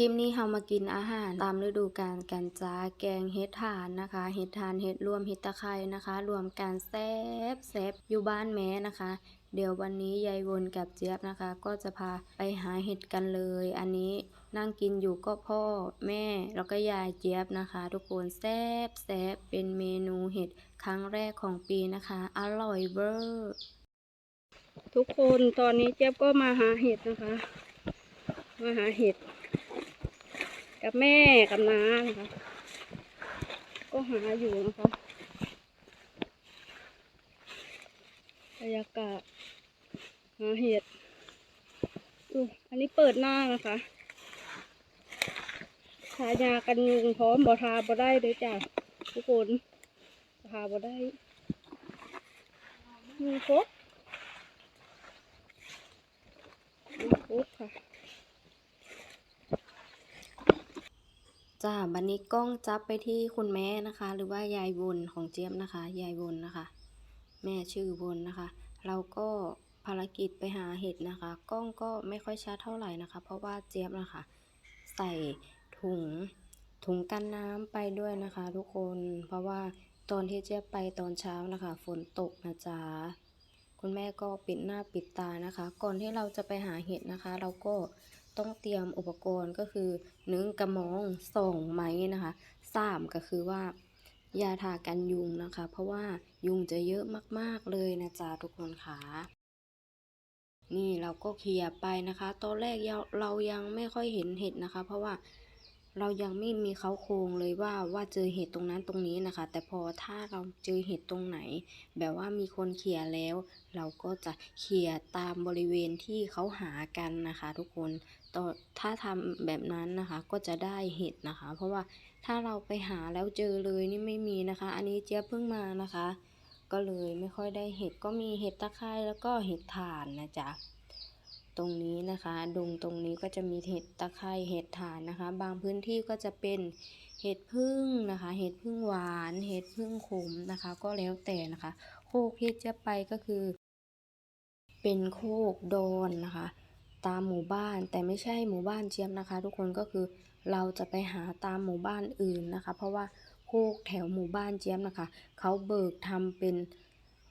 ลิปนี้เรามากินอาหารตามฤดูกาลกันจ้าแกงเห็ดถ่านนะคะเห็ดถ่านเห็ดรวมเห็ดตะไคร้นะคะ รวมกันแซ่บแซ่บอยู่บ้านแม้นะคะ เดี๋ยววันนี้ยายวนกับเจี๊ยบนะคะ ก็จะพาไปหาเห็ดกันเลย อันนี้นั่งกินอยู่ก็พ่อแม่แล้วก็ยายเจี๊ยบนะคะ ทุกคนแซ่บแซ่บเป็นเมนูเห็ดครั้งแรกของปีนะคะ อร่อยเวอร์ทุกคนตอนนี้เจี๊ยบก็มาหาเห็ดนะคะ มาหาเห็ด กับแม่กับน้านะคะ ก็หาอยู่นะคะบรรยากาศหาเห็ดอู้อันนี้เปิดหน้านะคะทายากันยุงพร้อมบ่ทาบ่ได้เลยจ้ะทุกคนทาบ่ได้ยุงครบปุ๊บค่ะ จ้าบันนี้กล้องจับไปที่คุณแม่นะคะ หรือว่ายายวนของเจี๊ยบนะคะ ยายวนนะคะ แม่ชื่อวนนะคะ เราก็ภารกิจไปหาเห็ดนะคะ กล้องก็ไม่ค่อยชัดเท่าไหร่นะคะ เพราะว่าเจี๊ยบนะคะ ใส่ถุงถุงกันน้ำไปด้วยนะคะ ทุกคน เพราะว่าตอนที่เจี๊ยบไปตอนเช้านะคะ ฝนตกนะจ๊ะคุณแม่ก็ปิดหน้าปิดตานะคะ ก่อนที่เราจะไปหาเห็ดนะคะ เราก็ ต้องเตรียมอุปกรณ์ก็คือหนึ่งกระมองสองไม้นะคะสามก็คือว่ายาทากันยุงนะคะ เพราะว่ายุงจะเยอะมากๆเลยนะจ๊ะทุกคนค่ะนี่เราก็เคลียร์ไปนะคะ ตอนแรกเราเรายังไม่ค่อยเห็นเห็ดนะคะ เพราะว่าเรายังไม่มีเขาโครงเลยว่าว่าเจอเห็ดตรงนั้นตรงนี้นะคะ แต่พอถ้าเราเจอเห็ดตรงไหน แบบว่ามีคนเขี่ยแล้ว เราก็จะเขี่ยตามบริเวณที่เขาหากันนะคะ ทุกคน ต่อถ้าทำแบบนั้นนะคะก็จะได้เห็ดนะคะ เพราะว่าถ้าเราไปหาแล้วเจอเลยนี่ไม่มีนะคะ อันนี้เจี๊ยบเพิ่งมานะคะ ก็เลยไม่ค่อยได้เห็ดก็มีเห็ดตะไคร้แล้วก็เห็ดถ่านนะจ๊ะตรงนี้นะคะดงตรงนี้ก็จะมีเห็ดตะไคร้เห็ดถ่านนะคะ บางพื้นที่ก็จะเป็นเห็ดพึ่งนะคะ เห็ดพึ่งหวาน เห็ดพึ่งขมนะคะ ก็แล้วแต่นะคะ โคกที่จะไปก็คือ เป็นโคกดอนนะคะ ตามหมู่บ้าน แต่ไม่ใช่หมู่บ้านเจี๊ยบนะคะ ทุกคนก็คือเราจะไปหาตามหมู่บ้านอื่นนะคะ เพราะว่าโคกแถวหมู่บ้านเจี๊ยบนะคะ เขาเบิกทำเป็น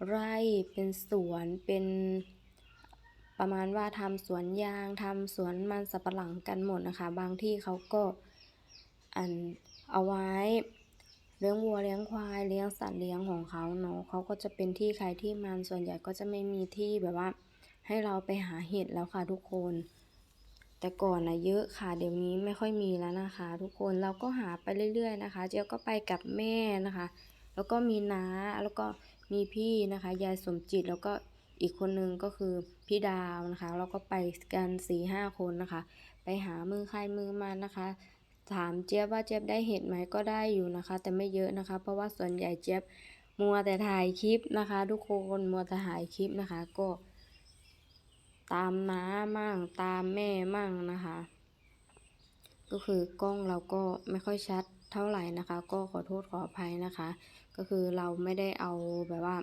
ไร่เป็นสวนเป็นประมาณว่าทำสวนยางทำสวนมันสับปะหลังกันหมดนะคะ บางที่เขาก็อันเอาไว้เลี้ยงวัวเลี้ยงควายเลี้ยงสัตว์เลี้ยงของเขาเนาะเขาก็จะเป็นที่ใครที่มันส่วนใหญ่ก็จะไม่มีที่แบบว่า ให้เราไปหาเห็ดแล้วค่ะทุกคน แต่ก่อนนะเยอะค่ะเดี๋ยวนี้ไม่ค่อยมีแล้วนะคะ ทุกคนเราก็หาไปเรื่อย ๆ นะคะ เจียวก็ไปกับแม่นะคะ แล้วก็มีน้าแล้วก็มีพี่นะคะยายสมจิตแล้วก็อีกคนนึงก็คือพี่ดาวนะคะเราก็ไปกันสี่ห้าคนนะคะ ไปหามือใครมือมันนะคะ ถามเจี๊ยบว่าเจี๊ยบได้เห็ดไหมก็ได้อยู่นะคะ แต่ไม่เยอะนะคะ เพราะว่าส่วนใหญ่เจี๊ยบมัวแต่ถ่ายคลิปนะคะ ทุกคนมัวแต่ถ่ายคลิปนะคะ ก็ ตามน้ามั่งตามแม่มั่งนะคะ ก็คือกล้องเราก็ไม่ค่อยชัดเท่าไหร่นะคะ ก็ขอโทษขออภัยนะคะ ก็คือเราไม่ได้เอาแบบว่า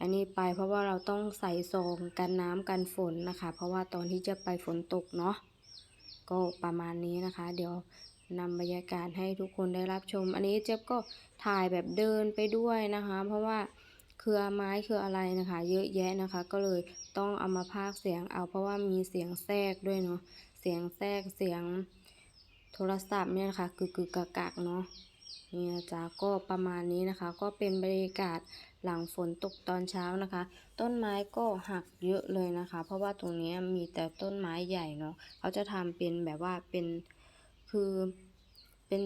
อันนี้ไปเพราะว่าเราต้องใส่ซองกันน้ำกันฝนนะคะ เพราะว่าตอนที่จะไปฝนตกเนาะก็ประมาณนี้นะคะ เดี๋ยวนำบรรยากาศให้ทุกคนได้รับชม อันนี้เจ๊บก็ถ่ายแบบเดินไปด้วยนะคะ เพราะว่าเครือไม้เครืออะไรนะคะ เยอะแยะนะคะ ก็เลย ต้องเอามาพากเสียงเอาเพราะว่ามีเสียงแทรกด้วยเนาะเสียงแทรกเสียงโทรศัพท์เนี่ยนะคะกึกกึกกักกักเนาะเนี่ยจ้าก็ประมาณนี้นะคะ ก็เป็นบรรยากาศหลังฝนตกตอนเช้านะคะ ต้นไม้ก็หักเยอะเลยนะคะ เพราะว่าตรงนี้มีแต่ต้นไม้ใหญ่เนาะเขาจะทำเป็นแบบว่าเป็นคือเป็น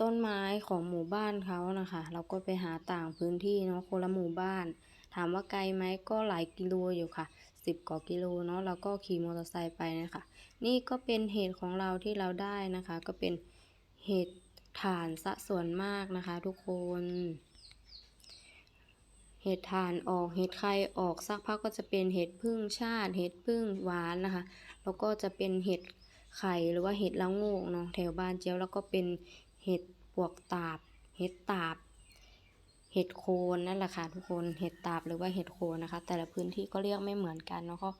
ต้นไม้ของหมู่บ้านเขานะคะ เราก็ไปหาต่างพื้นที่เนาะคนละหมู่บ้าน ถามว่าไกลไหมก็หลายกิโลอยู่ค่ะ สิบกว่ากิโลเนาะเราก็ขี่มอเตอร์ไซค์ไปนะคะ นี่ก็เป็นเห็ดของเราที่เราได้นะคะ ก็เป็นเห็ดถ่านสะส่วนมากนะคะ ทุกคน เห็ดถ่านออกเห็ดไข่ออกสักพักก็จะเป็นเห็ดพึ่งชาติ เห็ดพึ่งหวานนะคะ แล้วก็จะเป็นเห็ดไข่หรือว่าเห็ดละโงกเนาะแถวบ้านเจียวแล้วก็เป็นเห็ดปวกตาบ เห็ดตาบ เห็ดโคนนั่นแหละค่ะทุกคนเห็ดตาบหรือว่าเห็ดโคนนะคะ แต่ละพื้นที่ก็เรียกไม่เหมือนกันเนาะก็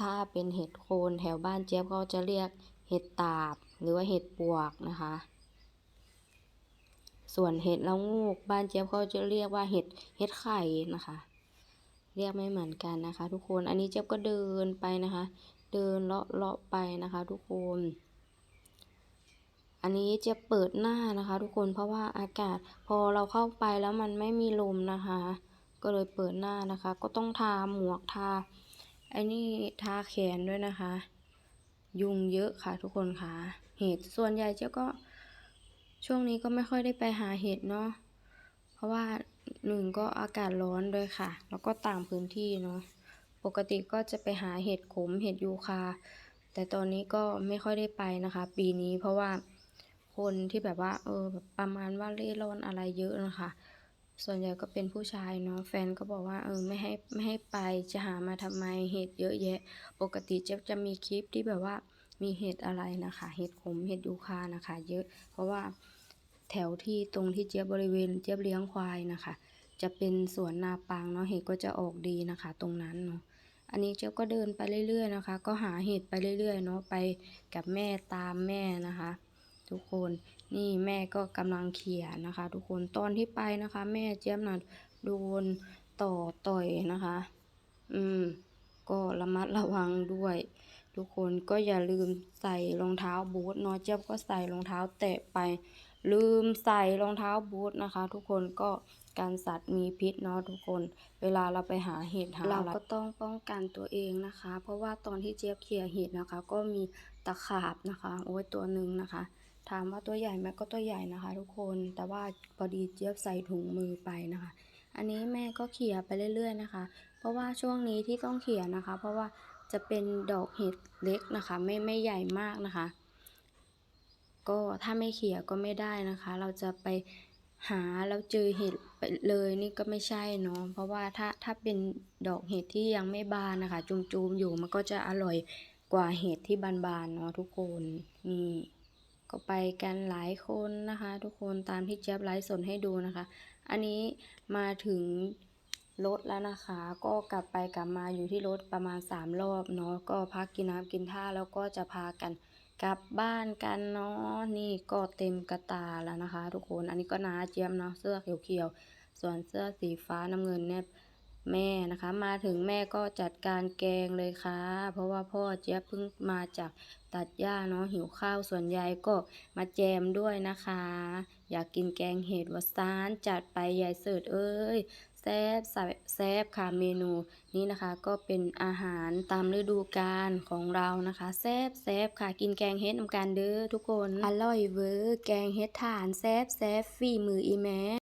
ถ้าเป็นเห็ดโคนแถวบ้านเจี๊ยบก็จะเรียกเห็ดตาบหรือว่าเห็ดปวกนะคะ ส่วนเห็ดละงูกบ้านเจี๊ยบเขาจะเรียกว่าเห็ดเห็ดไข่นะคะ เรียกไม่เหมือนกันนะคะ ทุกคนอันนี้เจี๊ยบก็เดินไปนะคะ เดินเลาะเลาะไปนะคะ ทุกคน อันนี้จะเปิดหน้านะคะ ทุกคนเพราะว่าอากาศพอเราเข้าไปแล้วมันไม่มีลมนะคะ ก็เลยเปิดหน้านะคะ ก็ต้องทาหมวกทาไอ้นี่ทาแขนด้วยนะคะ ยุงเยอะค่ะทุกคนค่ะ เห็ดส่วนใหญ่เจ๊ก็ช่วงนี้ก็ไม่ค่อยได้ไปหาเห็ดเนาะเพราะว่าหนึ่งก็อากาศร้อนด้วยค่ะ แล้วก็ต่างพื้นที่เนาะปกติก็จะไปหาเห็ดขมเห็ดยูคา แต่ตอนนี้ก็ไม่ค่อยได้ไปนะคะ ปีนี้เพราะว่า คนที่แบบว่า เออแบบประมาณว่าเร่ร่อนอะไรเยอะนะคะ ส่วนใหญ่ก็เป็นผู้ชายเนาะแฟนก็บอกว่าเออไม่ให้ไม่ให้ไปจะหามาทำไมเห็ดเยอะแยะ ปกติเจ๊จะมีคลิปที่แบบว่ามีเห็ดอะไรนะคะ เห็ดขมเห็ดยูคานะคะ เยอะ เพราะว่าแถวที่ตรงที่เจี๊ยบบริเวณเจี๊ยบเลี้ยงควายนะคะ จะเป็นสวนนาปังเนาะเห็ดก็จะออกดีนะคะ ตรงนั้นเนาะอันนี้เจ๊ยบก็เดินไปเรื่อยๆนะคะ ก็หาเห็ดไปเรื่อยๆเนาะไปกับแม่ตามแม่นะคะ ทุกคน นี่แม่ก็กำลังเขียนนะคะ ทุกคนตอนที่ไปนะคะ แม่เจี๊ยบน่ะโดนต่อต่อยนะคะ อืม ก็ระมัดระวังด้วย ทุกคนก็อย่าลืมใส่รองเท้าบูทเนาะเจี๊ยบก็ใส่รองเท้าแตะไป ลืมใส่รองเท้าบูทนะคะ ทุกคนก็การสัตว์มีพิษเนาะทุกคน เวลาเราไปหาเห็ดหาเราก็ต้องป้องกันตัวเองนะคะ เพราะว่าตอนที่เจี๊ยบเขี่ยเห็ดนะคะ ก็มีตะขาบนะคะ โอ้ยตัวหนึ่งนะคะ ถามว่าตัวใหญ่ไหมก็ตัวใหญ่นะคะ ทุกคนแต่ว่าพอดีเจี๊ยบใส่ถุงมือไปนะคะ อันนี้แม่ก็เขี่ยไปเรื่อย ๆนะคะ เพราะว่าช่วงนี้ที่ต้องเขี่ยนะคะ เพราะว่าจะเป็นดอกเห็ดเล็กนะคะ ไม่ไม่ใหญ่มากนะคะ ก็ถ้าไม่เขี่ยก็ไม่ได้นะคะ เราจะไปหาแล้วเจอเห็ดไปเลยนี่ก็ไม่ใช่เนาะเพราะว่าถ้าถ้าเป็นดอกเห็ดที่ยังไม่บานนะคะ จุมๆอยู่มันก็จะอร่อยกว่าเห็ดที่บานๆเนาะทุกคนนี่ ก็ไปกันหลายคนนะคะ ทุกคนตามที่เจี๊ยบไลฟ์สดให้ดูนะคะ อันนี้มาถึงรถแล้วนะคะ ก็กลับไปกลับมาอยู่ที่รถประมาณสามรอบเนาะก็พักกินน้ำกินท่าแล้วก็จะพากันกลับบ้านกันเนาะนี่ก็เต็มกระตาแล้วนะคะ ทุกคนอันนี้ก็นาเจี๊ยบเนาะเสื้อเขียวๆส่วนเสื้อสีฟ้าน้ำเงินเนี่ย แม่นะคะ มาถึงแม่ก็จัดการแกงเลยค่ะ เพราะว่าพ่อเจี๊ยบเพิ่งมาจากตัดหญ้าเนาะหิวข้าวส่วนยายก็มาแจมด้วยนะคะ อยากกินแกงเห็ดวาซานจัดไปยายเสิร์ตเอ้ยแซบแซบค่ะเมนูนี้นะคะก็เป็นอาหารตามฤดูกาลของเรานะคะแซบแซบค่ะกินแกงเห็ดนำกันเด้อทุกคน อร่อยเวอร์แกงเห็ดถ่านแซบแซบฝีมืออีแม่